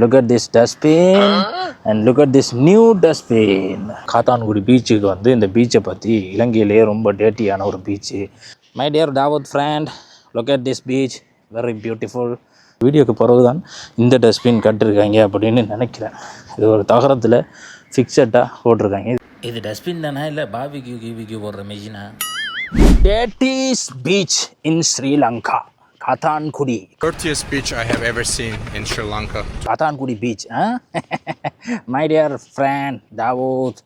Look at this dustbin and look at this new dustbin Kattankudy பீச்சுக்கு வந்து இந்த பீச்சை பற்றி இலங்கையிலேயே ரொம்ப டேட்டியான ஒரு பீச்சு மை டியர் தாவத் friend look at this beach very beautiful வீடியோக்கு பிறகு தான் இந்த டஸ்ட்பின் கட்டிருக்காங்க அப்படின்னு நினைக்கிறேன். இது ஒரு தகரத்தில் ஃபிக்ஸட்டாக போட்டிருக்காங்க. இது டஸ்ட்பின் தானே இல்லை பாபிக்யூ கிபிக்யூ போடுற மெஷினா deities beach in Sri Lanka Kattankudy dirtiest beach I have ever seen in Sri Lanka. My dear friend Dawood,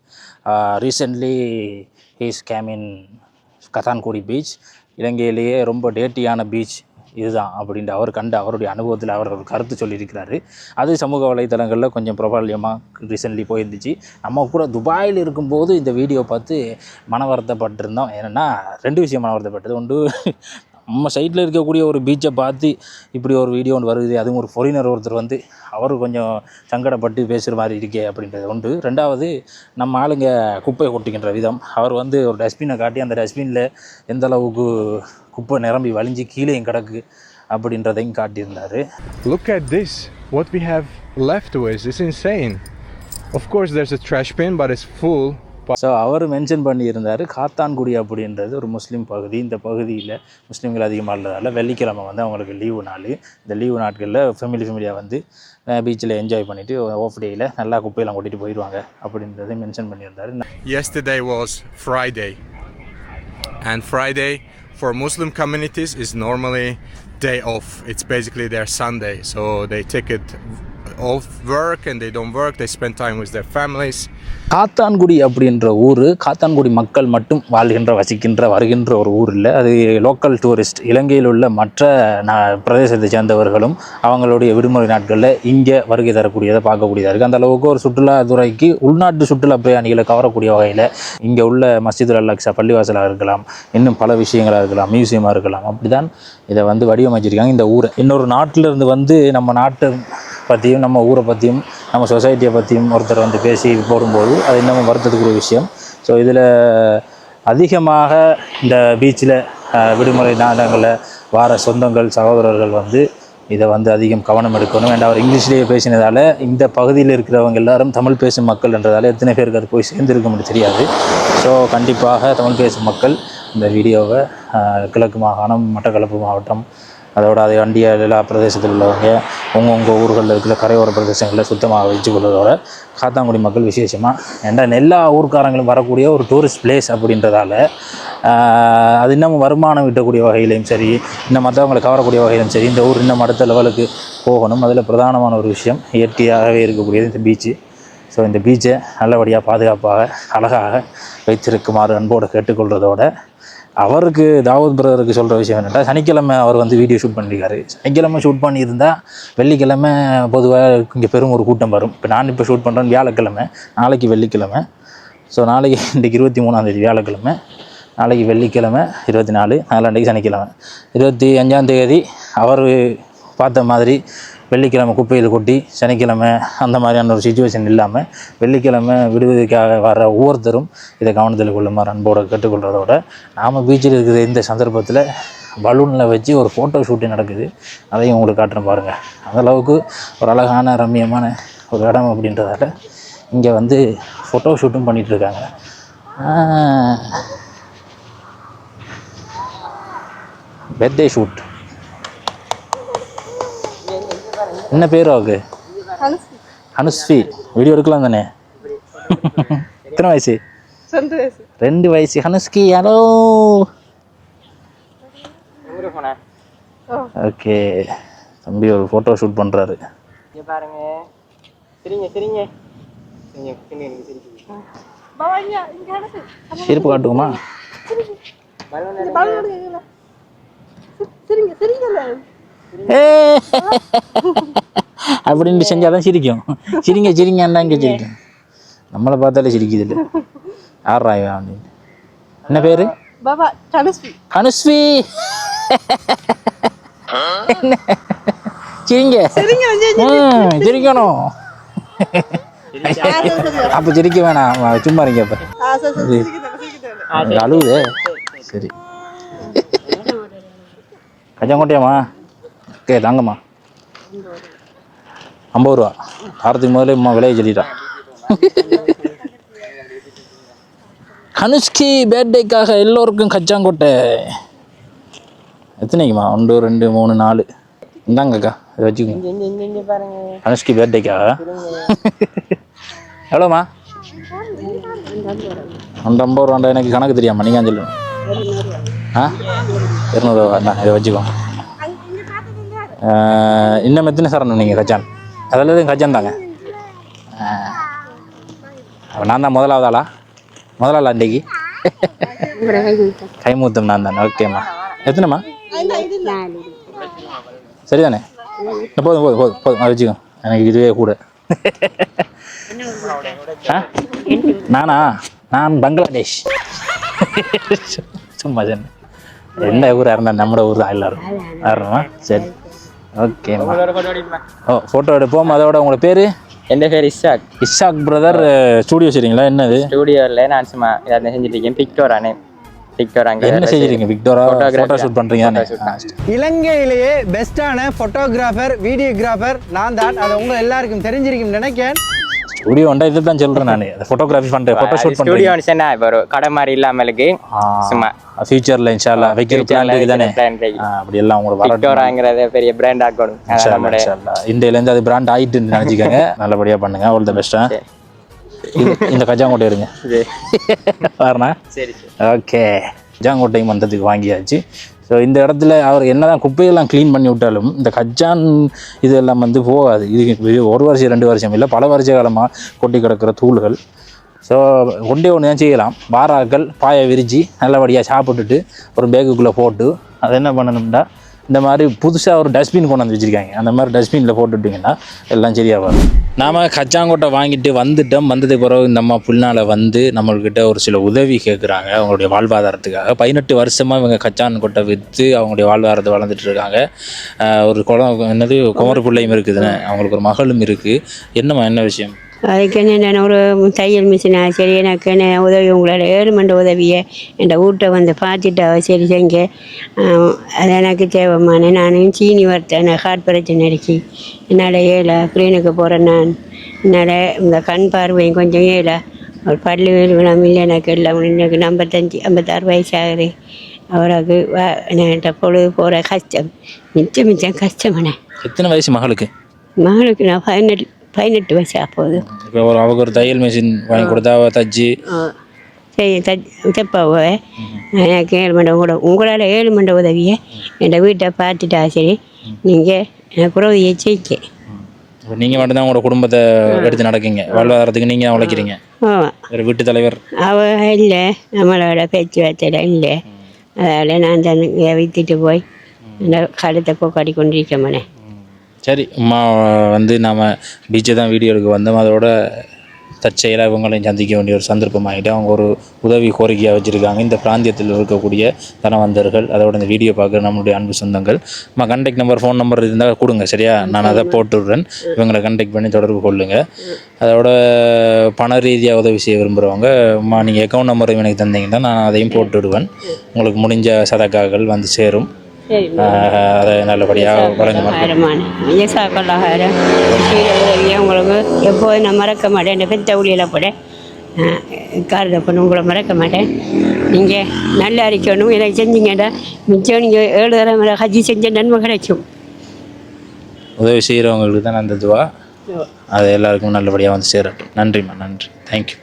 uh, recently he's came in Katankuடி beach. இலங்கையிலேயே ரொம்ப டேட்டியான பீச் இதுதான் அப்படின்ட்டு அவர் கண்ட அவருடைய அனுபவத்தில் அவர் ஒரு கருத்து சொல்லியிருக்கிறாரு. அது சமூக வலைத்தளங்களில் கொஞ்சம் பிரபல்யமாக ரீசெண்ட்லி போயிருந்துச்சு. நம்ம கூட துபாயில் இருக்கும்போது இந்த வீடியோ பார்த்து மன வருத்தப்பட்டிருந்தோம் ஏன்னா ரெண்டு விஷயம் மன வருத்தப்பட்டது ஒன்று நம்ம சைட்டில் இருக்கக்கூடிய ஒரு பீச்சை பார்த்து இப்படி ஒரு வீடியோ ஒன்று வருது அதுவும் ஒரு ஃபாரினர் ஒருத்தர் வந்து அவர் கொஞ்சம் சங்கடப்பட்டு பேசுகிற மாதிரி இருக்கே அப்படின்றது உண்டு. ரெண்டாவது நம்ம ஆளுங்க குப்பை கொட்டிக்கின்ற விதம். அவர் வந்து ஒரு டஸ்ட்பினை காட்டி அந்த டஸ்ட்பினில் எந்த அளவுக்கு குப்பை நிரம்பி வலிஞ்சு கீழேயும் கிடக்கு அப்படின்றதையும் காட்டியிருந்தார். Look at this what we have left leftovers is in Of course, there's a trash bin, but it's full. So our mention பண்ணியிருந்தார் காத்தான்குடி அப்படின்றது ஒரு முஸ்லீம் பகுதி இந்த பகுதியில் முஸ்லீம்கள் அதிகமாக இல்லாதால வெள்ளிக்கிழமை வந்து அவங்களுக்கு லீவு நாள் இந்த லீவு நாட்களில் ஃபேமிலி ஃபேமிலியாக வந்து பீச்சில் என்ஜாய் பண்ணிவிட்டு ஆஃப் டேயில் நல்லா குப்பையெல்லாம் கொட்டிட்டு போயிடுவாங்க அப்படின்றதை மென்ஷன் பண்ணியிருந்தார் Yesterday was Friday. And Friday for Muslim communities is normally day off. It's basically their Sunday. So they take it off work and they don't work. They spend time with their families. Kattankudy அப்படின்ற ஊர் காத்தான்குடி மக்கள் மட்டும் வாழ்கின்ற வசிக்கின்ற வருகின்ற ஒரு ஊர் இல்லை அது லோக்கல் டூரிஸ்ட் இலங்கையில் உள்ள மற்ற ந பிரதேசத்தை சேர்ந்தவர்களும் அவங்களுடைய விடுமுறை நாட்களில் இங்கே வருகை தரக்கூடியதை பார்க்கக்கூடியதாக இருக்குது அந்த அளவுக்கு ஒரு சுற்றுலாத்துறைக்கு உள்நாட்டு சுற்றுலா பிரயாணிகளை கவரக்கூடிய வகையில் இங்கே உள்ள மஸ்ஜிதுல் அல்லாக்ஸா பள்ளிவாசலாக இருக்கலாம் இன்னும் பல விஷயங்களாக இருக்கலாம் மியூசியமாக இருக்கலாம் அப்படி தான் இதை வந்து வடிவமைச்சிருக்காங்க இந்த ஊரை இன்னொரு நாட்டிலிருந்து வந்து நம்ம நாட்டு பற்றியும் நம்ம ஊரை பற்றியும் நம்ம சொசைட்டியை பற்றியும் ஒருத்தர் வந்து பேசி போடும்போது அது இன்னமும் வருத்தத்துக்குரிய விஷயம். ஸோ இதில் அதிகமாக இந்த பீச்சில் விடுமுறை நாடங்களில் வார சொந்தங்கள் சகோதரர்கள் வந்து இதை வந்து அதிகம் கவனம் எடுக்கணும். ஏன்னா அவர் இங்கிலீஷ்லேயே பேசினதால் இந்த பகுதியில் இருக்கிறவங்க எல்லாரும் தமிழ் பேசும் மக்கள் என்றதால் எத்தனை பேருக்கு அது போய் சேர்ந்துருக்க முடியும் தெரியாது. ஸோ கண்டிப்பாக தமிழ் பேசும் மக்கள் இந்த வீடியோவை கிழக்கு மாகாணம் மட்டக்களப்பு மாவட்டம் அதோட அதை அண்டிய எல்லா பிரதேசத்தில் உள்ளவங்க உங்கள் உங்கள் ஊர்களில் இருக்கிற கரையோர பிரதேசங்களில் சுத்தமாக வச்சுக்கொள்வதோட காத்தாங்குடி மக்கள் விசேஷமாக ஏன்னா எல்லா ஊர்க்காரங்களும் வரக்கூடிய ஒரு டூரிஸ்ட் பிளேஸ் அப்படின்றதால அது இன்னமும் வருமானம் ஈட்டக்கூடிய வகையிலையும் சரி இன்னும் மற்றவங்களை கவரக்கூடிய வகையிலும் சரி இந்த ஊர் இன்னும் அடுத்த லெவலுக்கு போகணும். அதில் பிரதானமான ஒரு விஷயம் இயற்கையாகவே இருக்கக்கூடியது இந்த பீச்சு ஸோ இந்த பீச்சை நல்லபடியாக பாதுகாப்பாக அழகாக வைத்திருக்குமாறு அன்போடு கேட்டுக்கொள்கிறதோட அவருக்கு தாவூத் பிரதருக்கு சொல்கிற விஷயம் என்னென்னா சனிக்கிழமை அவர் வந்து வீடியோ ஷூட் பண்ணியிருக்காரு சனிக்கிழமை ஷூட் பண்ணியிருந்தா வெள்ளிக்கிழமை பொதுவாக இங்கே பெரும் ஒரு கூட்டம் வரும். இப்போ நான் இப்போ ஷூட் பண்ணுறேன் வியாழக்கிழமை நாளைக்கு வெள்ளிக்கிழமை. ஸோ நாளைக்கு இன்றைக்கி இருபத்தி மூணாந்தேதி வியாழக்கிழமை. நாளைக்கு வெள்ளிக்கிழமை இருபத்தி நாலு நாலாண்டிக்கு சனிக்கிழமை. இருபத்தி அஞ்சாந்தேதி அவர் பார்த்த மாதிரி வெள்ளிக்கிழமை குப்பையில் கொட்டி சனிக்கிழமை அந்த மாதிரியான ஒரு சுச்சுவேஷன் இல்லாமல் வெள்ளிக்கிழமை விடுவதற்காக வர ஒவ்வொருத்தரும் இதை கவனத்தில் கொள்ளுமாறு அன்போடு கேட்டுக்கொள்கிறதோட நாம் பீச்சில் இருக்கிற இந்த சந்தர்ப்பத்தில் பலூனில் வச்சு ஒரு ஃபோட்டோ ஷூட்டிங் நடக்குது. அதையும் உங்களுக்கு காட்டுறேன் பாருங்கள் அந்தளவுக்கு ஒரு அழகான ரம்மியமான ஒரு இடம் அப்படின்றதால இங்கே வந்து ஃபோட்டோ ஷூட்டும் பண்ணிகிட்ருக்காங்க பர்த்டே ஷூட் என்ன பேர் அவருக்கு அனுஸ்வி வீடியோ எடுக்கலாம் தானே? எத்தனை வயசு? ரெண்டு வயசு. ரெண்டு வயசு. ஹனுஸ்கி ஹலோ ஓகே. தம்பி ஒரு ஃபோட்டோ ஷூட் பண்ணுறாரு இங்க பாருங்க. சரிங்க சரிங்க. சரிங்க சரிங்க சிரிப்பு காட்டுக்குமா? எடுக்கல சரிங்க. அப்படின்னு செஞ்சாதான் சிரிக்கும். சிரிங்க சிரிங்கன்னா இங்கே சிரிக்கும். நம்மளை பார்த்தாலே சிரிக்குது இல்லை. யாரா இவன் அப்படின்னு. என்ன பேர்? அனுஸ்வி? சிரிங்க. சரிங்க சிரிக்கணும். அப்போ சிரிக்க வேணாம். சும்மா இருங்க அப்போ. ஆ சரி. சிரிக்கிட்டேன் சிரிக்கிட்டேன் அழுவுதே சரி கஜங்கோட்டையாம்மா ஓகே தாங்கம்மா. ஐம்பது ரூபா. வாரத்துக்கு முதல்ல அம்மா விலையை சொல்லிட்டான் கனுஷ்கி பேர்த்டேக்காக எல்லோருக்கும் கச்சாங்கோட்டை. எத்தனைக்குமா ஒன்று ரெண்டு மூணு நாலு. இந்தாங்கக்கா இதை வச்சுக்கோங்க. இங்க இங்க இங்க பாருங்க. அனுஷ்கி பேர்த்டேக்காக எவ்வளோம்மா? ஒன்று ஐம்பது ரூபாண்டா எனக்கு கணக்கு தெரியாமா. நீங்கள் சொல்லணும். ஆ? இரநூறுவா இதை வச்சுக்கோ. ஆஹ், இன்னும் எத்தனை சரணம் நீங்கள் கஜான்? அதில் கஜான் தாங்க. நான் தான் முதலாவது ஆளா? முதலாளா அன்றைக்கு கைமூத்தம் நான் தானே. ஓகேம்மா எத்தனைம்மா? சரிதானே? போதும் போதும் போதும் போதும். வச்சுக்கோ. எனக்கு இதுவே கூட. ஆ? நானா? நான் பங்களாதேஷ். சும்மா சொன்னேன். எந்த ஊராக இருந்தால் நம்மளோட ஊர் தான் எல்லாரும். வரணுமா சரி. ஓகேம்மா ஓ ஃபோட்டோ எடுப்போம். அதோட உங்களோட பேர்? என் பேர் இஷாக். இஷாக் பிரதர் ஸ்டூடியோ சரிங்களா என்னது? ஸ்டூடியோவில் நான் சும்மா இதை செஞ்சுட்டு இருக்கேன். பிக்டோரானே பிக்டோராங்க என்ன செய்யறீங்க விக்டோரா ஃபோட்டோ ஷூட் பண்ணுறீங்க இலங்கையிலேயே பெஸ்ட்டான ஃபோட்டோகிராஃபர் வீடியோகிராஃபர் நான் தான். அது உங்க எல்லாருக்கும் தெரிஞ்சிருக்கும் நினைக்கிறேன். ஸ்டூடியோ வந்தா இதை தான் சொல்கிறேன் நான் ஃபோட்டோகிராஃபி பண்ணுறேன் ஃபோட்டோ ஷூட் பண்ணுறேன் ஸ்டூடியோ சொன்னா இப்போ ஒரு கடை மாதிரி இல்லாமலுக்கு சும்மா. ஃபியூச்சரில் இன்ஷால்லா வைக்கிற பிளான் இருக்கு தானே இருக்கு. அப்படி எல்லாம் உங்களை வர பிக்டோராங்கிறத பெரிய பிராண்ட் ஆக்கணும் அதான் நம்மளுடைய இந்தியிலேருந்து அது பிராண்ட் ஆயிட்டுன்னு நினச்சிக்கோங்க. நல்லபடியாக பண்ணுங்க. ஆல் த பெஸ்ட்டா இந்த கஜாங்கோட்டை இருங்க. சரி. சரி ஓகே கஜாங்கோட்டையும் வந்ததுக்கு வாங்கியாச்சு. ஸோ இந்த இடத்துல அவர் என்னதான் குப்பையெல்லாம் க்ளீன் பண்ணி விட்டாலும் இந்த கஜான் இதெல்லாம் வந்து போகாது. இது ஒரு வருஷம் ரெண்டு வருஷம் இல்லை பல வருஷ காலமாக கொட்டி கிடக்கிற தூள்கள். ஸோ ஒன்றே ஒன்று தான் செய்யலாம். பாராக்கள் பாயை விரித்து நல்லபடியாக சாப்பிட்டுட்டு ஒரு பேக்குக்குள்ளே போட்டு அதை என்ன பண்ணணும்னா இந்த மாதிரி புதுசாக ஒரு டஸ்ட்பின் கொண்டு வந்து வச்சுருக்காங்க. அந்த மாதிரி டஸ்ட்பினில் போட்டுட்டிங்கன்னா எல்லாம் சரியாக வரும் நாம் கச்சாங்கோட்டை வாங்கிட்டு வந்துட்டோம். வந்ததுக்கு பிறகு இந்த அம்மா புல்னால் வந்து நம்மள்கிட்ட ஒரு சில உதவி கேட்குறாங்க அவங்களுடைய வாழ்வாதாரத்துக்காக. பதினெட்டு வருஷமாக இவங்க கச்சான் கொட்டை விற்று அவங்களுடைய வாழ்வாதாரத்தை வளர்ந்துட்டு இருக்காங்க. ஒரு குளம் என்னது? குமர பிள்ளையும் இருக்குதுன்னு அவங்களுக்கு ஒரு மகளும் இருக்குது என்னம்மா என்ன விஷயம்? அதுக்கு என்ன ஒரு தையல் மிஷினா சரி எனக்கு என்ன உதவி உங்களால்? ஏழுமண்ட உதவியை என் வீட்டை வந்து பார்த்துட்டு சரி செஞ்ச அது எனக்கு தேவைமான நானும் சீனி வறுத்தேன் ஹார்ட் பிரச்சனை இருக்கு என்னால் ஏழை கிளீனுக்கு போகிறேன் நான். என்னால் இந்த கண் பார்வையும் கொஞ்சம் ஏழை. ஒரு பல்லு விழுவிழாம இல்லை எனக்கு எல்லாம் எனக்கு ஐம்பத்தஞ்சு ஐம்பத்தாறு வயசு ஆகுது அவருக்கு என்கிட்ட பொழுது போகிற கஷ்டம். மிச்சம் மிச்சம் கஷ்டமானே எத்தனை வயசு மகளுக்கு? மகளுக்கு நான் பதினெட்டு பதினெட்டு வயசு ஆகுது இப்போ ஒரு அவங்க ஒரு தையல் மிஷின் வாங்கி கொடுத்தா அவ தச்சு. சரி தப்பாவே எனக்கு ஏழு மண்ட கூட உங்களால் ஏழு மண்ட உதவியை என் வீட்டை பார்த்துட்டா சரி. நீங்கள் எனக்கு செய்க்க இப்போ நீங்கள் மட்டும்தான் உங்களோட குடும்பத்தை எடுத்து நடக்கீங்க. வாழ்வாதாரத்துக்கு நீங்கள் தான் உழைக்கிறீங்க. வேறு வீட்டு தலைவர். அவ இல்லை. நம்மளோட பேச்சுவார்த்தையில் இல்லை. அதால் நான் தான் விற்றுட்டு போய் அந்த காலத்தை போக்காடி கொண்டிருக்க மாட்டேன் சரி அம்மா வந்து நாம் பீச்சை தான் வீடியோ எடுக்க வந்தோம். அதோட தற்செயலாக இவங்களையும் சந்திக்க வேண்டிய ஒரு சந்தர்ப்பம் ஆகிட்டு அவங்க ஒரு உதவி கோரிக்கையாக வச்சுருக்காங்க. இந்த பிராந்தியத்தில் இருக்கக்கூடிய தனவந்தர்கள் அதோட இந்த வீடியோ பார்க்குற நம்மளுடைய அன்பு சொந்தங்கள் அம்மா கண்டெக்ட் நம்பர் ஃபோன் நம்பர் இருந்தால் கொடுங்க சரியா? நான் அதை போட்டுடுறேன். இவங்களை கண்டெக்ட் பண்ணி தொடர்பு கொள்ளுங்க. அதோட பண ரீதியாக உதவி செய்ய விரும்புகிறவங்க அம்மா நீங்கள் அக்கௌண்ட் நம்பரையும் எனக்கு தந்தீங்கன்னா நான் அதையும் போட்டுவிடுவேன் உங்களுக்கு முடிஞ்ச சதக்காக்கள் வந்து சேரும். அதை நல்லபடியாக ஐயசா கொள்ளாயிரம் உதவியை உங்களுக்கு. எப்போதும் நான் மறக்க மாட்டேன். இந்த பெத்த ஊழியில் கூட காரதை பண்ண உங்களை மறக்க மாட்டேன். நீங்கள் நல்லா இருக்கணும் எனக்கு செஞ்சீங்கடா. மிச்சம் நீங்கள் ஏழு தடவை ஹஜ்ஜி செஞ்ச நன்மை கிடைக்கும். உதவி செய்கிறவங்களுக்கு தான் அந்த துவா. அது எல்லாருக்கும் நல்லபடியாக வந்து சேரட்டும். நன்றிம்மா நன்றி. தேங்க்யூ